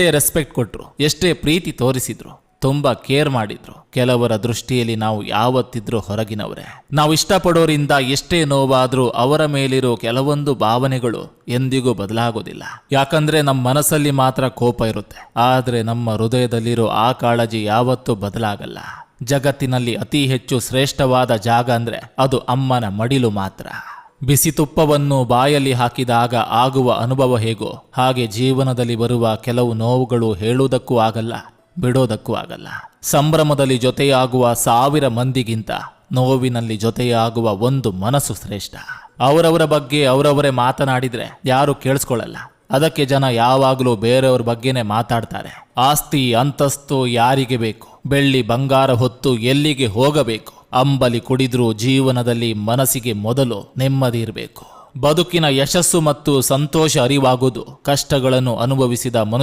ಎಷ್ಟೇ ರೆಸ್ಪೆಕ್ಟ್ ಕೊಟ್ರು, ಎಷ್ಟೇ ಪ್ರೀತಿ ತೋರಿಸಿದ್ರು, ತುಂಬಾ ಕೇರ್ ಮಾಡಿದ್ರು. ಕೆಲವರ ದೃಷ್ಟಿಯಲ್ಲಿ ನಾವು ಯಾವತ್ತಿದ್ರೂ ಹೊರಗಿನವರೇ. ನಾವು ಇಷ್ಟಪಡೋರಿಂದ ಎಷ್ಟೇ ನೋವಾದ್ರೂ ಅವರ ಮೇಲಿರೋ ಕೆಲವೊಂದು ಭಾವನೆಗಳು ಎಂದಿಗೂ ಬದಲಾಗೋದಿಲ್ಲ. ಯಾಕಂದ್ರೆ ನಮ್ಮ ಮನಸ್ಸಲ್ಲಿ ಮಾತ್ರ ಕೋಪ ಇರುತ್ತೆ. ಆದ್ರೆ ನಮ್ಮ ಹೃದಯದಲ್ಲಿರೋ ಆ ಕಾಳಜಿ ಯಾವತ್ತೂ ಬದಲಾಗಲ್ಲ. ಜಗತ್ತಿನಲ್ಲಿ ಅತಿ ಹೆಚ್ಚು ಶ್ರೇಷ್ಠವಾದ ಜಾಗ ಅಂದ್ರೆ ಅದು ಅಮ್ಮನ ಮಡಿಲು ಮಾತ್ರ. ಬಿಸಿ ತುಪ್ಪವನ್ನು ಬಾಯಲ್ಲಿ ಹಾಕಿದಾಗ ಆಗುವ ಅನುಭವ ಹೇಗೋ ಹಾಗೆ ಜೀವನದಲ್ಲಿ ಬರುವ ಕೆಲವು ನೋವುಗಳು ಹೇಳುವುದಕ್ಕೂ ಆಗಲ್ಲ, ಬಿಡೋದಕ್ಕೂ ಆಗಲ್ಲ. ಸಂಭ್ರಮದಲ್ಲಿ ಜೊತೆಯಾಗುವ ಸಾವಿರ ಮಂದಿಗಿಂತ ನೋವಿನಲ್ಲಿ ಜೊತೆಯಾಗುವ ಒಂದು ಮನಸ್ಸು ಶ್ರೇಷ್ಠ. ಅವರವರ ಬಗ್ಗೆ ಅವರವರೇ ಮಾತನಾಡಿದರೆ ಯಾರು ಕೇಳಿಸ್ಕೊಳ್ಳಲ್ಲ. ಅದಕ್ಕೆ ಜನ ಯಾವಾಗಲೂ ಬೇರೆಯವ್ರ ಬಗ್ಗೆನೇ ಮಾತಾಡ್ತಾರೆ. ಆಸ್ತಿ, ಅಂತಸ್ತು ಯಾರಿಗೆ ಬೇಕು? ಬೆಳ್ಳಿ ಬಂಗಾರ ಹೊತ್ತು ಎಲ್ಲಿಗೆ ಹೋಗಬೇಕು? ಅಂಬಲಿ ಕುಡಿದ್ರೂ ಜೀವನದಲ್ಲಿ ಮನಸ್ಸಿಗೆ ಮೊದಲು ನೆಮ್ಮದಿ ಇರಬೇಕು. ಬದುಕಿನ ಯಶಸ್ಸು ಮತ್ತು ಸಂತೋಷ ಅರಿವಾಗುವುದು ಕಷ್ಟಗಳನ್ನು ಅನುಭವಿಸಿದ ಮನುಷ್ಯ